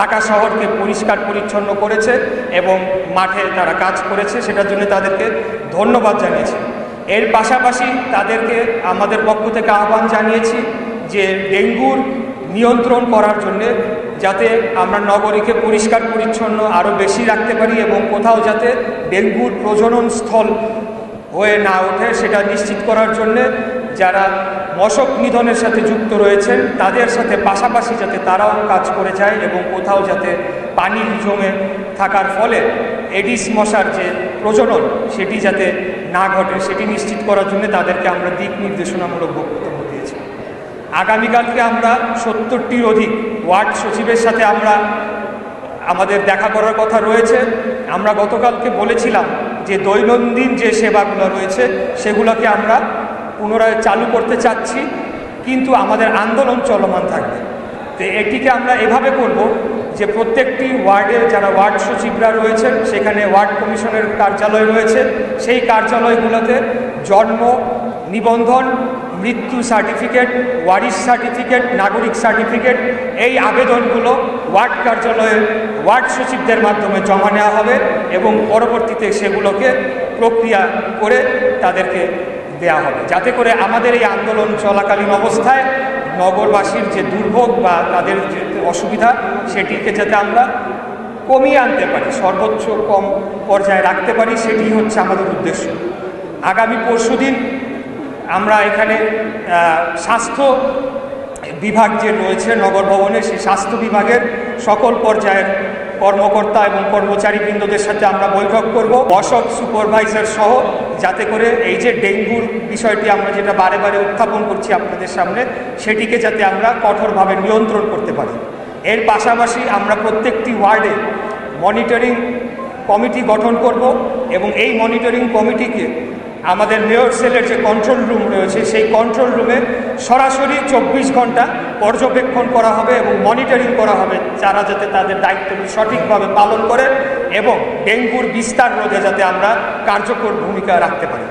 ঢাকা শহরকে পরিষ্কার পরিচ্ছন্ন করেছে এবং মাঠে তারা কাজ করেছে, সেটার জন্য তাদেরকে ধন্যবাদ জানিয়েছি। এর পাশাপাশি তাদেরকে আমাদের পক্ষ থেকে আহ্বান জানিয়েছি যে ডেঙ্গুর নিয়ন্ত্রণ করার জন্যে যাতে আমরা নগরীকে পরিষ্কার পরিচ্ছন্ন আরও বেশি রাখতে পারি এবং কোথাও যাতে ডেঙ্গুর প্রজনন স্থল হয়ে না ওঠে, সেটা নিশ্চিত করার জন্যে যারা মশক নিধনের সাথে যুক্ত রয়েছেন, তাদের সাথে পাশাপাশি যাতে তারাও কাজ করে যায় এবং কোথাও যাতে পানি জমে থাকার ফলে এডিস মশার যে প্রজনন, সেটি যাতে না ঘটে, সেটি নিশ্চিত করার জন্য তাদেরকে আমরা দিক নির্দেশনামূলক বক্তব্য দিয়েছি। আগামীকালকে আমরা সত্তরটির অধিক ওয়ার্ড সচিবের সাথে আমরা আমাদের দেখা করার কথা রয়েছে। আমরা গতকালকে বলেছিলাম যে দৈনন্দিন যে সেবাগুলো রয়েছে, সেগুলোকে আমরা পুনরায় চালু করতে চাচ্ছি, কিন্তু আমাদের আন্দোলন চলমান থাকবে। তো এটিকে আমরা এভাবে করব যে প্রত্যেকটি ওয়ার্ডে যারা ওয়ার্ড সচিবরা রয়েছেন, সেখানে ওয়ার্ড কমিশনের কার্যালয় রয়েছে। সেই কার্যালয়গুলোতে জন্ম, নিবন্ধন, মৃত্যু সার্টিফিকেট, ওয়ারিশ সার্টিফিকেট, নাগরিক সার্টিফিকেট, এই আবেদনগুলো ওয়ার্ড কার্যালয়ে ওয়ার্ড সচিবদের মাধ্যমে জমা নেওয়া হবে এবং পরবর্তীতে সেগুলোকে প্রক্রিয়া করে তাদেরকে দেয়া হবে। যাতে করে আমাদের এই আন্দোলন চলাকালীন অবস্থায় নগরবাসীর যে দুর্ভোগ বা তাদের যে অসুবিধা, সেটিকে যাতে আমরা কমিয়ে আনতে পারি, সর্বোচ্চ কম পর্যায়ে রাখতে পারি সেটি হচ্ছে আমাদের উদ্দেশ্য। আগামী পরশুদিন আমরা এখানে স্বাস্থ্য বিভাগ যে রয়েছে নগর ভবনে, সেই স্বাস্থ্য বিভাগের সকল পর্যায়ের কর্মকর্তা এবং কর্মচারীবৃন্দদের সাথে আমরা বৈঠক করব। অসৎ সুপারভাইজার সহ, যাতে করে এই যে ডেঙ্গুর বিষয়টি আমরা যেটা বারে বারে উত্থাপন করছি আপনাদের সামনে, সেটিকে যাতে আমরা কঠোরভাবে নিয়ন্ত্রণ করতে পারি। এর পাশাপাশি আমরা প্রত্যেকটি ওয়ার্ডে মনিটরিং কমিটি গঠন করব এবং এই মনিটরিং কমিটিকে আমাদের মেয়র সেলের যে কন্ট্রোল রুম রয়েছে, সেই কন্ট্রোল রুমে সরাসরি চব্বিশ ঘণ্টা পর্যবেক্ষণ করা হবে এবং মনিটরিং করা হবে, যারা যাতে তাদের দায়িত্বটি সঠিকভাবে পালন করে এবং ডেঙ্গুর বিস্তার রোধে যাতে আমরা কার্যকর ভূমিকা রাখতে পারি।